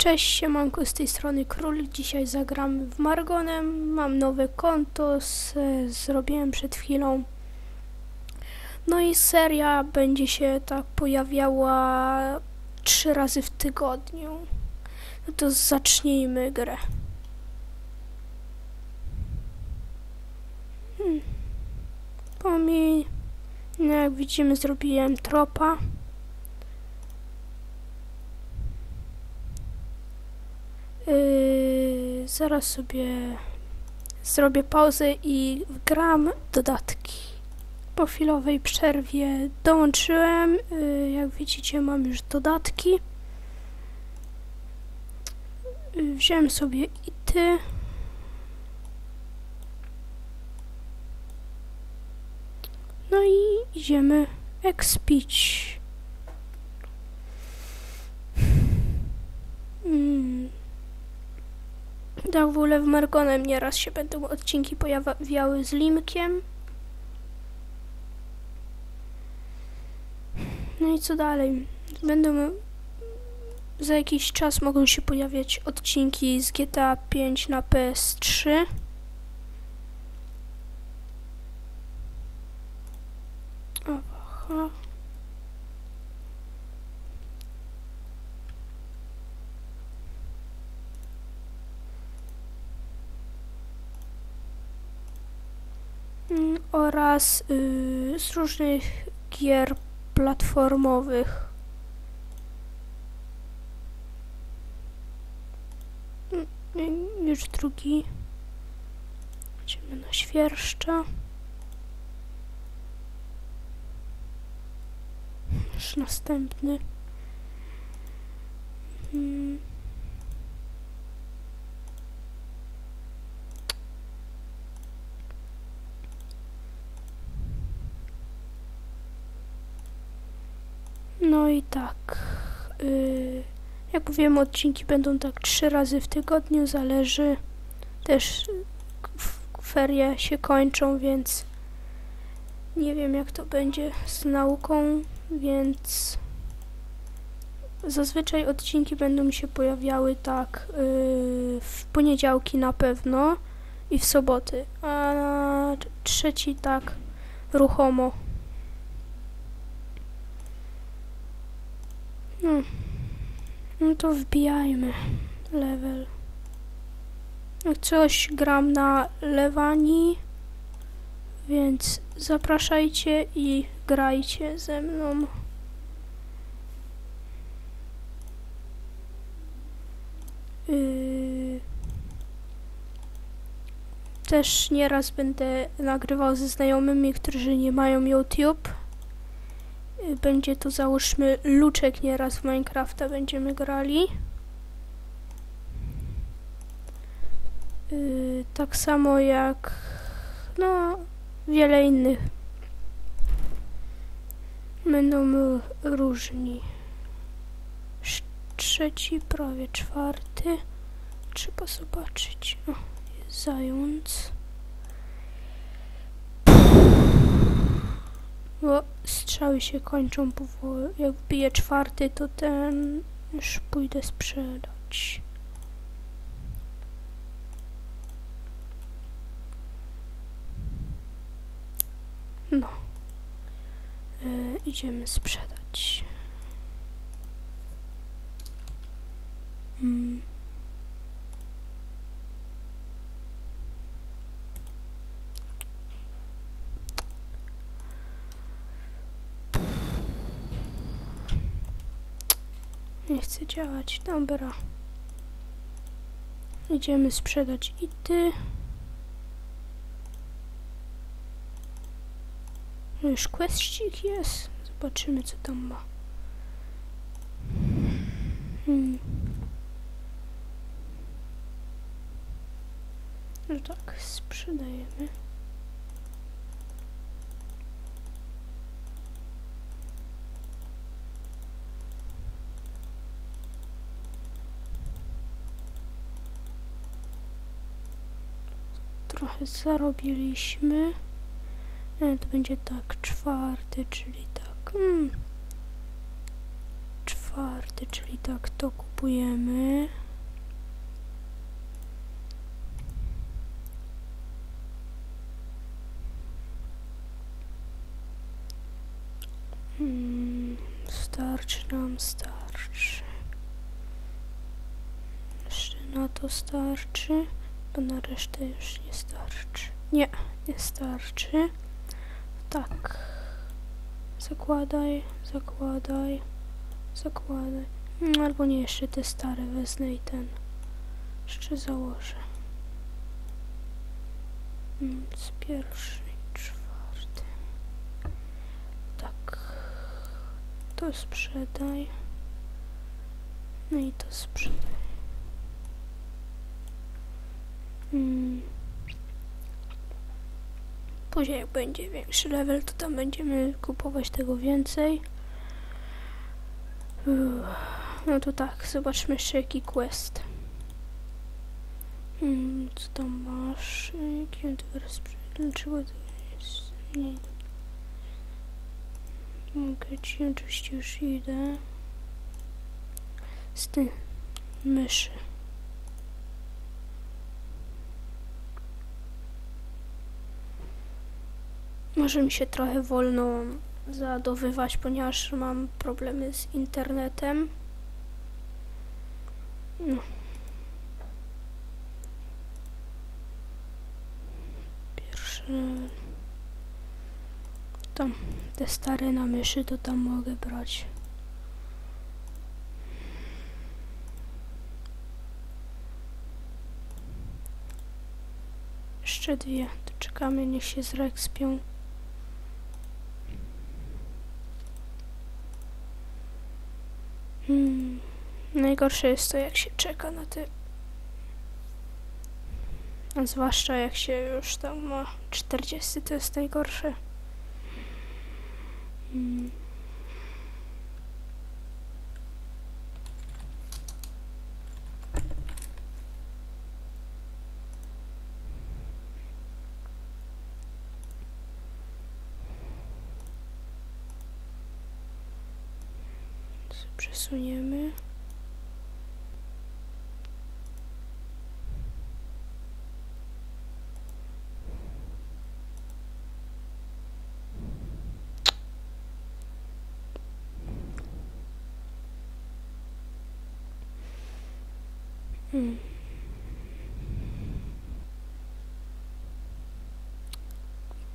Cześć, siemanko, z tej strony Król. Dzisiaj zagramy w Margonem. Mam nowe konto, z, zrobiłem przed chwilą. No i seria będzie się tak pojawiała trzy razy w tygodniu. No to zacznijmy grę. Hmm. Pomień. No jak widzimy zrobiłem tropa. Yy, zaraz sobie zrobię pauzę i gram dodatki. Po chwilowej przerwie dołączyłem. Yy, jak widzicie, mam już dodatki. Yy, wziąłem sobie ity. No i idziemy expić. Mm. Tak, w ogóle w Margonem nieraz się będą odcinki pojawiały z Limkiem. No i co dalej? Będą za jakiś czas mogą się pojawiać odcinki z GTA 5 na PS3. Aha. Mm, oraz y, z różnych gier platformowych. Mm, Już drugi. Idziemy na świerszcza. Już następny. Mm. No i tak. Yy, jak mówiłem, odcinki będą tak trzy razy w tygodniu, zależy. Też ferie się kończą, więc nie wiem jak to będzie z nauką, więc zazwyczaj odcinki będą mi się pojawiały tak yy, w poniedziałki na pewno i w soboty, a trzeci tak ruchomo. No. no to wbijajmy level. Coś gram na lewani, więc zapraszajcie i grajcie ze mną. Yy... Też nieraz będę nagrywał ze znajomymi, którzy nie mają YouTube będzie to załóżmy luczek nieraz w Minecrafta będziemy grali. Yy, tak samo jak no wiele innych. Będą różni. Trzeci, prawie czwarty. Trzeba zobaczyć. O, jest zając. Bo strzały się kończą powoli. Jak wbiję czwarty, to ten już pójdę sprzedać. No. Yy, idziemy sprzedać. Mm. Nie chce działać. Dobra. Idziemy sprzedać ity. Już questik jest. Zobaczymy co tam ma. Hmm. No tak, sprzedajemy. Trochę zarobiliśmy. E, to będzie tak czwarty, czyli tak. Hmm, czwarty. czyli tak to kupujemy. Hmm, starczy nam, starczy. Jeszcze na to starczy, bo na resztę już nie starczy. Nie, nie starczy. Tak. Zakładaj, zakładaj, zakładaj. Mm, Albo nie, jeszcze te stare wezmę i ten. Jeszcze założę. Z pierwszy i czwarty. Tak. To sprzedaj. No i to sprzedaj. Mm. Później jak będzie większy level, to tam będziemy kupować tego więcej. No to tak, zobaczmy jeszcze jaki quest. Hmm, co tam masz? Jakie ty teraz Dlaczego to jest? Nie. Mogę ci oczywiście już idę. Z tym myszy. Może mi się trochę wolno załadowywać, ponieważ mam problemy z internetem. No. Pierwszy. Tam te stare na myszy to tam mogę brać. Jeszcze dwie. To czekamy, niech się zrekspią. Hmm. Najgorsze jest to, jak się czeka na te. A zwłaszcza jak się już tam ma 40, to jest najgorsze. Hmm. Przesuniemy.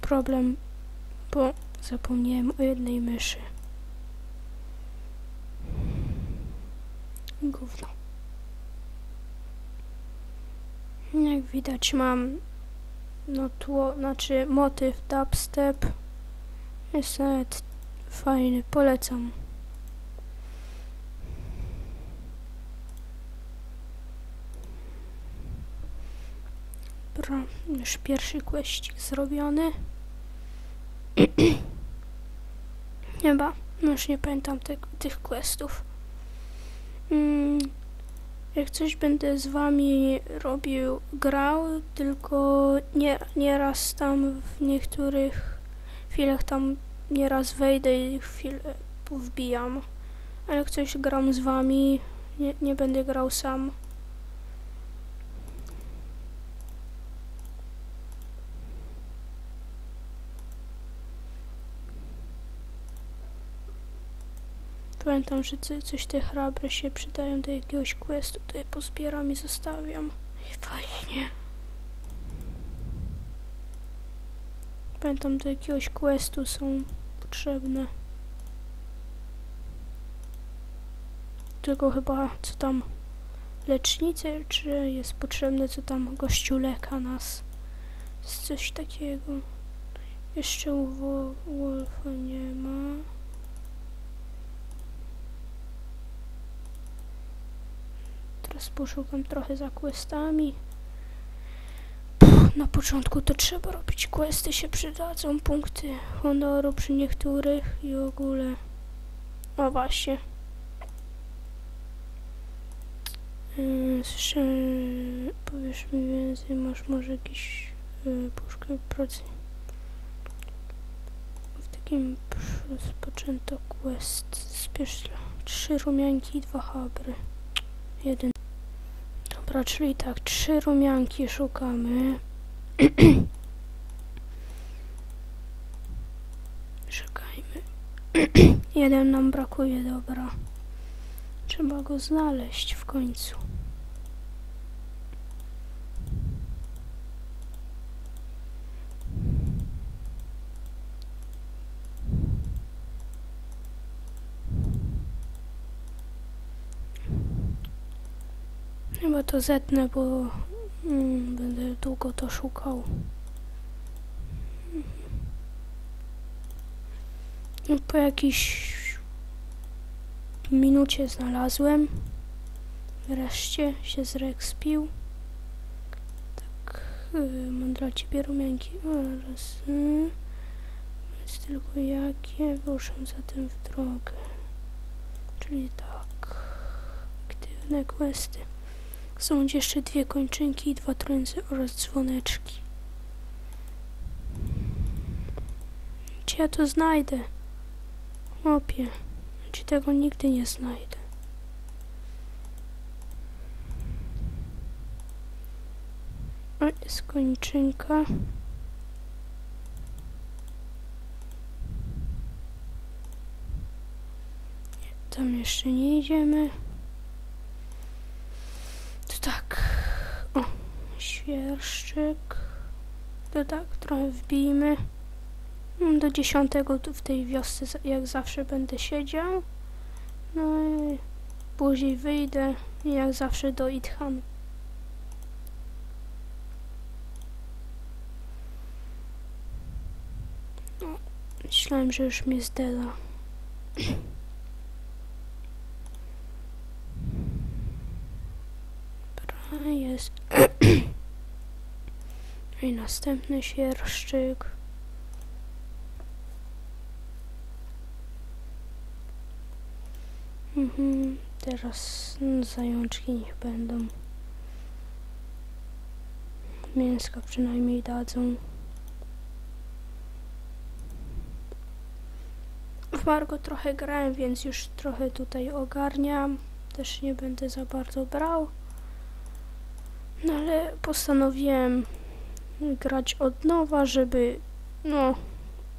Problem, bo zapomniałem o jednej myszy. Gówno. Jak widać mam no tło, znaczy motyw dubstep. Jest nawet fajny, polecam. Dobra, już pierwszy questik zrobiony. Chyba, no już nie pamiętam te, tych questów. Mm, jak coś będę z wami robił, grał, tylko nie, nieraz tam w niektórych chwilach tam nieraz wejdę i chwilę wbijam. Ale jak coś gram z wami, nie, nie będę grał sam. Pamiętam, że co, coś te hrabre się przydają do jakiegoś questu, to je pozbieram i zostawiam. I fajnie. Pamiętam, do jakiegoś questu są potrzebne. Tylko chyba, co tam, lecznicy, czy jest potrzebne, co tam, gościu leka nas. Jest coś takiego. Jeszcze Wolfa nie ma. Teraz poszukam trochę za questami. Na początku to trzeba robić questy, się przydadzą, punkty honoru przy niektórych i w ogóle. O właśnie. Yy, Słyszę, powiesz mi więcej, masz może jakiś yy, puszkę pracy w tych Kim rozpoczęto quest? Spiesz trzy rumianki i dwa habry. Jeden. Dobra, czyli tak, trzy rumianki szukamy. Szukajmy. Jeden nam brakuje, dobra. Trzeba go znaleźć w końcu. Chyba to zetnę, bo mm, będę długo to szukał. No, po jakiejś minucie znalazłem. Wreszcie się zrekspił. Tak, yy, mam ciebie rumianki. Oraz, yy, jest tylko jakie ruszam zatem w drogę. Czyli tak, aktywne questy. Są jeszcze dwie kończynki, dwa tręsy oraz dzwoneczki. Czy ja to znajdę? Opie, czy tego nigdy nie znajdę? O, jest kończynka. Tam jeszcze nie idziemy. To tak. O, świerszczyk. To tak, trochę wbijmy. Mm, Do dziesiątego tu w tej wiosce jak zawsze będę siedział. No i później wyjdę jak zawsze do Idhan. O, myślałem, że już mnie zdela. Dobra, jest. I następny świerszczyk. Mhm, teraz zajączki niech będą. Mięska przynajmniej dadzą. W Margo trochę grałem, więc już trochę tutaj ogarniam. Też nie będę za bardzo brał. No ale postanowiłem grać od nowa, żeby no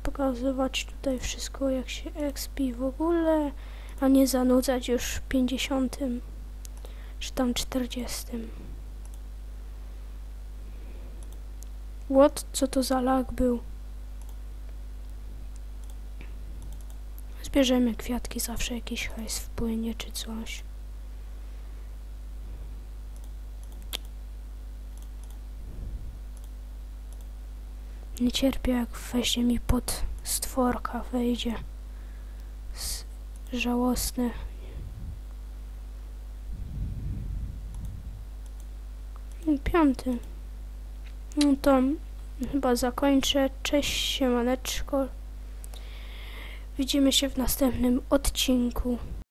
pokazywać tutaj wszystko jak się expi w ogóle a nie zanudzać już w 50 czy tam 40. What? Co to za lag był? Zbierzemy kwiatki, zawsze jakiś hajs wpłynie czy coś. Nie cierpię jak weźmie mi pod stworka wejdzie. S żałosne. Piąty. No to chyba zakończę. Cześć, siemaneczko. Widzimy się w następnym odcinku.